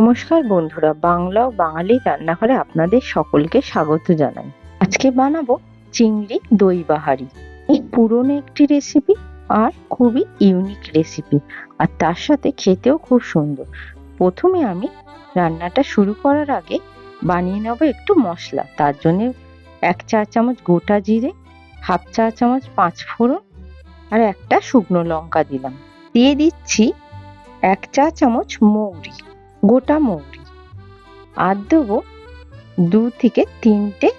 নমস্কার বন্ধুরা, বাংলা ও বাঙালি রান্নাঘরে আপনাদের সকলকে স্বাগত জানাই। আজকে বানাবো চিংড়ি দই বাহারি। এই পুরনো একটি রেসিপি আর খুবই ইউনিক রেসিপি আর তার সাথে খেতেও খুব সুন্দর। প্রথমে আমি রান্নাটা শুরু করার আগে বানিয়ে নেব একটু মশলা। তার জন্য এক চা চামচ গোটা জিরে, হাফ চা চামচ পাঁচ ফোড়ন, আর একটা শুকনো লঙ্কা দিলাম। দিয়ে দিচ্ছি এক চা চামচ মৌরি। গোটা মৌরি। আর দেবো দু থেকে তিনটে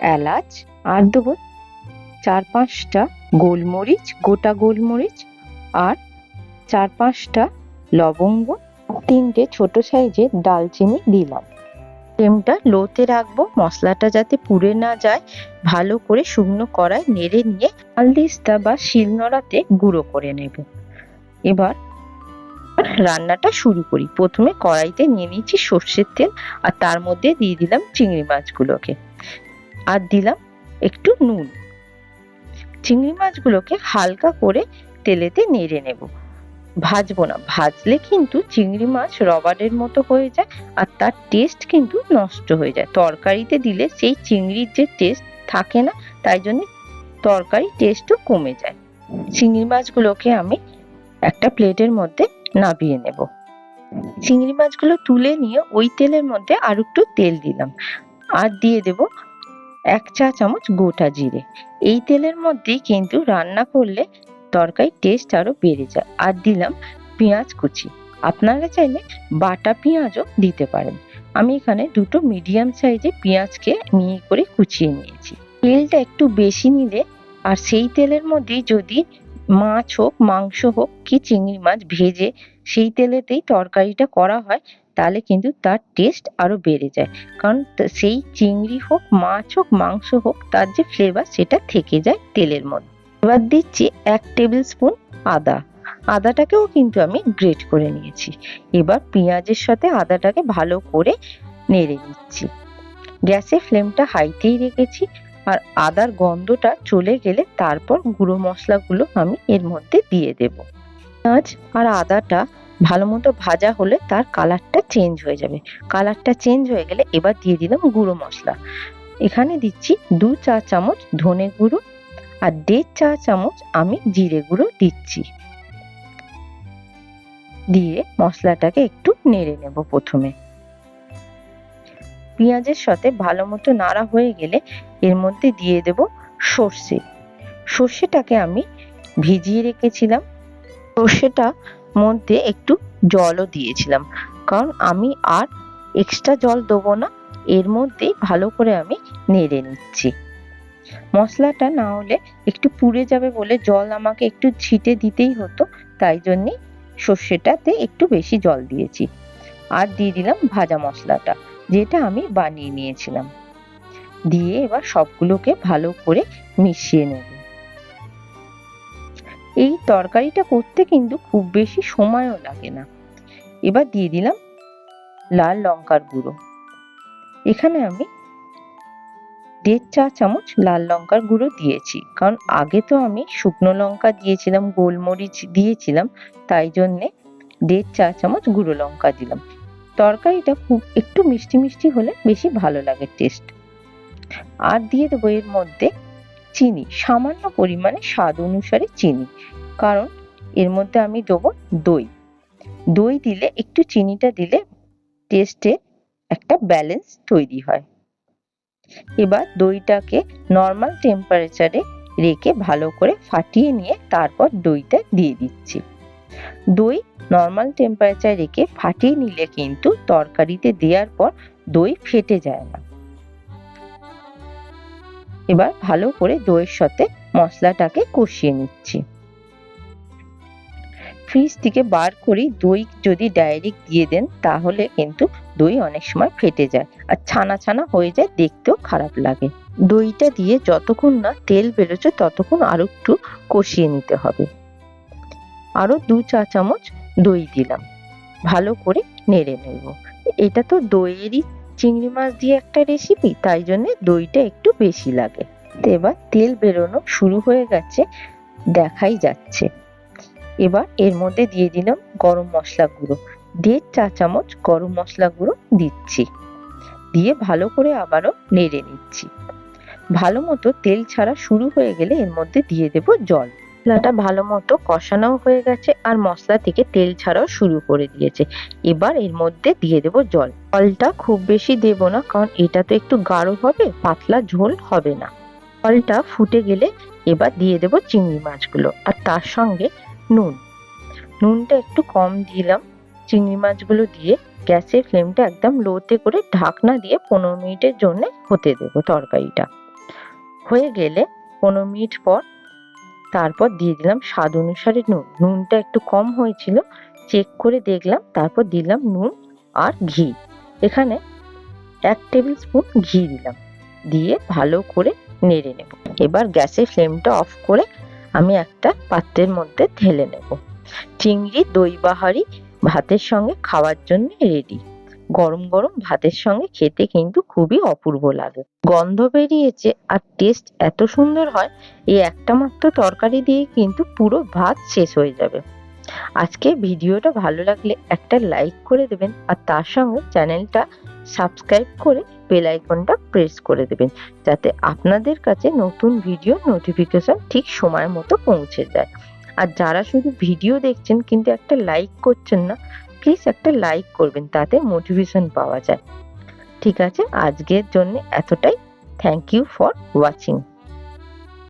এলাচ। আর দেবো চার পাঁচটা গোলমরিচ, গোটা গোলমরিচ আর চার পাঁচটা লবঙ্গ। তিনটে ছোট সাইজের ডালচিনি দিলাম। ফ্লেমটা লোতে রাখব, মশলাটা যাতে পুড়ে না যায়। ভালো করে শুকনো কড়াই নেড়ে নিয়ে আলদিস্তা বা শিলনোড়াতে গুঁড়ো করে নেব। এবার রান্নাটা শুরু করি। প্রথমে কড়াইতে নিয়ে নিয়েছি সর্ষের তেল আর তার মধ্যে দিয়ে দিলাম চিংড়ি মাছগুলোকে। আর দিলাম একটু নুন। চিংড়ি মাছগুলোকে হালকা করে তেলেতে নেড়ে নেব। ভাজবো না। ভাজলে কিন্তু চিংড়ি মাছ রবারের মতো হয়ে যায় আর তার টেস্ট কিন্তু নষ্ট হয়ে যায়। তরকারিতে দিলে সেই চিংড়ির যে টেস্ট থাকে না, তাই জন্য তরকারি টেস্টও কমে যায়। চিংড়ি মাছগুলোকে আমি একটা প্লেটের মধ্যে নাবিয়ে নেব। চিংড়ি মাছগুলো তুলে নিয়ে ওই তেলের মধ্যে আর একটু তেল দিলাম। আর দিয়ে দেব এক চা চামচ গোটা জিরে। এই তেলের মধ্যে কিন্তু রান্না করলে তরকারি টেস্ট আরও বেড়ে যায়। আর দিলাম পেঁয়াজ কুচি। আপনারা চাইলে বাটা পেঁয়াজও দিতে পারেন। আমি এখানে দুটো মিডিয়াম সাইজে পেঁয়াজকে মিহি করে কুচিয়ে নিয়েছি। তেলটা একটু বেশি নিলে আর সেই তেলের মধ্যেই যদি মাছ হোক, মাংস হোক, কি চিংড়ি মাছ ভেজে সেই তেলেতেই তরকারিটা করা হয়, তাহলে কিন্তু তার টেস্ট আরও বেড়ে যায়। কারণ সেই চিংড়ি হোক, মাছ হোক, মাংস হোক, তার যে ফ্লেভার সেটা থেকে যায় তেলের মধ্যে। এবার দিচ্ছি এক টেবিল স্পুন আদা। আদাটাকেও কিন্তু আমি গ্রেট করে নিয়েছি। এবার পেঁয়াজের সাথে আদাটাকে ভালো করে নেড়ে নিচ্ছি গ্যাসের ফ্লেমটা হাইতেই রেখেছি। আর আদার গন্ধটা চলে গেলে তারপর গুঁড়ো মশলাগুলো আমি এর মধ্যে দিয়ে দেব। পেঁয়াজ আর আদাটা ভালো মতো ভাজা হলে তার কালারটা চেঞ্জ হয়ে যাবে। কালারটা চেঞ্জ হয়ে গেলে এবার দিয়ে দিলাম গুঁড়ো মশলা। এখানে দিচ্ছি দু চা চামচ ধনে গুঁড়ো আর দেড় চা চামচ আমি জিরে গুঁড়ো দিচ্ছি। দিয়ে মশলাটাকে একটু নেড়ে নেব প্রথমে। পেঁয়াজের সাথে ভালো মতো নাড়া হয়ে গেলে এর মধ্যে দিয়ে দেব সর্ষে। সর্ষেটাকে আমি ভিজিয়ে রেখেছিলাম। সর্ষেটা মধ্যে একটু জলও দিয়েছিলাম। কারণ আমি আর এক্সট্রা জল দেবো না, এর মধ্যেই ভালো করে আমি নেড়ে নিচ্ছি। মশলাটা না হলে একটু পুড়ে যাবে বলে জল আমাকে একটু ছিটে দিতেই হতো, তাই জন্যে সর্ষেটাতে একটু বেশি জল দিয়েছি। আর দিয়ে দিলাম ভাজা মশলাটা। যেটা আমি বানিয়ে নিয়েছিলাম। দিয়ে এবার সবগুলোকে ভালো করে মিশিয়ে নেব। এই তরকারিটা করতে কিন্তু খুব বেশি সময়ও লাগে না। এবার দিয়ে দিলাম লাল লঙ্কার গুঁড়ো। এখানে আমি দেড় চা চামচ লাল লঙ্কার গুঁড়ো দিয়েছি। কারণ আগে তো আমি শুকনো লঙ্কা দিয়েছিলাম, গোলমরিচ দিয়েছিলাম, তাই জন্যে দেড় চা চামচ গুঁড়ো লঙ্কা দিলাম। তরকারিটা খুব একটু মিষ্টি মিষ্টি হলে বেশি ভালো লাগে টেস্ট আর দিয়ে দেবো এর মধ্যে চিনি, সামান্য পরিমাণে স্বাদ অনুসারে চিনি। কারণ এর মধ্যে আমি দেবো দই। দই দিলে, একটু চিনিটা দিলে টেস্টে একটা ব্যালেন্স তৈরি হয়। এবার দইটাকে নর্মাল টেম্পারেচারে রেখে ভালো করে ফাটিয়ে নিয়ে তারপর দইটা দিয়ে দিচ্ছি। দই নর্মাল টেম্পারেচার রেখে ফাটিয়ে নিলে কিন্তু তরকারিতে দেওয়ার পর দই ফেটে যায় না। এবার ভালো করে দইয়ের সাথে মশলাটাকে কষিয়ে নিচ্ছি। ফ্রিজ থেকে বার করি দই যদি ডাইরেক্ট দিয়ে দেন, তাহলে কিন্তু দই অনেক সময় ফেটে যায় আর ছানা ছানা হয়ে যায়, দেখতেও খারাপ লাগে। দইটা দিয়ে যতক্ষণ না তেল বেরোচ্ছে, ততক্ষণ আরও একটু কষিয়ে নিতে হবে। আরও দু চা চামচ দই দিলাম। ভালো করে নেড়ে নেব। এটা তো দইয়েরই চিংড়ি মাছ দিয়ে একটা রেসিপি তাই জন্য দইটা একটু বেশি লাগে। এবার তেল বেরোনো শুরু হয়ে গেছে, দেখাই যাচ্ছে। এবার এর মধ্যে দিয়ে দিলাম গরম মশলা গুঁড়ো। দেড় চা চামচ গরম মশলা গুঁড়ো দিচ্ছি। দিয়ে ভালো করে আবারও নেড়ে নিচ্ছি। ভালো মতো তেল ছাড়া শুরু হয়ে গেলে এর মধ্যে দিয়ে দেব জল। মশলাটা ভালো মতো কষানোও হয়ে গেছে আর মশলা থেকে তেল ছাড়াও শুরু করে দিয়েছে। এবার এর মধ্যে দিয়ে দেব জল। জলটা খুব বেশি দেব না, কারণ এটা তো একটু গাঢ় হবে, পাতলা ঝোল হবে না। জলটা ফুটে গেলে এবার দিয়ে দেব চিংড়ি মাছগুলো আর তার সঙ্গে নুন। নুনটা একটু কম দিলাম। চিংড়ি মাছগুলো দিয়ে গ্যাসের ফ্লেমটা একদম লোতে করে ঢাকনা দিয়ে পনেরো মিনিটের জন্য হতে দেব তরকারিটা। হয়ে গেলে পনেরো মিনিট পর তারপর দিয়ে দিলাম স্বাদ অনুসারে নুন। নুনটা একটু কম হয়েছিল চেক করে দেখলাম, তারপর দিলাম নুন আর ঘি। এখানে এক টেবিল স্পুন ঘি দিলাম। দিয়ে ভালো করে নেড়ে নেব। এবার গ্যাসের ফ্লেমটা অফ করে আমি একটা পাত্রের মধ্যে ঢেলে নেব। চিংড়ি, দই, বাহারি ভাতের সঙ্গে খাওয়ার জন্য রেডি গরম গরম ভাতের সঙ্গে খেতে কিন্তু খুবই অপূর্ব লাগে। গন্ধ বেরিয়েছে আর টেস্ট এত সুন্দর হয়, এই একটা মাত্র তরকারি দিয়ে কিন্তু পুরো ভাত শেষ হয়ে যাবে। আজকে ভিডিওটা ভালো লাগলে একটা লাইক করে দেবেন আর তার সঙ্গে চ্যানেলটা সাবস্ক্রাইব করে বেল আইকনটা প্রেস করে দেবেন, যাতে আপনাদের কাছে নতুন ভিডিও নোটিফিকেশন ঠিক সময় মতো পৌঁছে যায়। আর যারা শুধু ভিডিও দেখছেন কিন্তু একটা লাইক করছেন না প্লিজ একটা লাইক করবেন, তাতে মোটিভেশন পাওয়া যায়। ঠিক আছে? আজকের জন্য এতটাই। Thank you for watching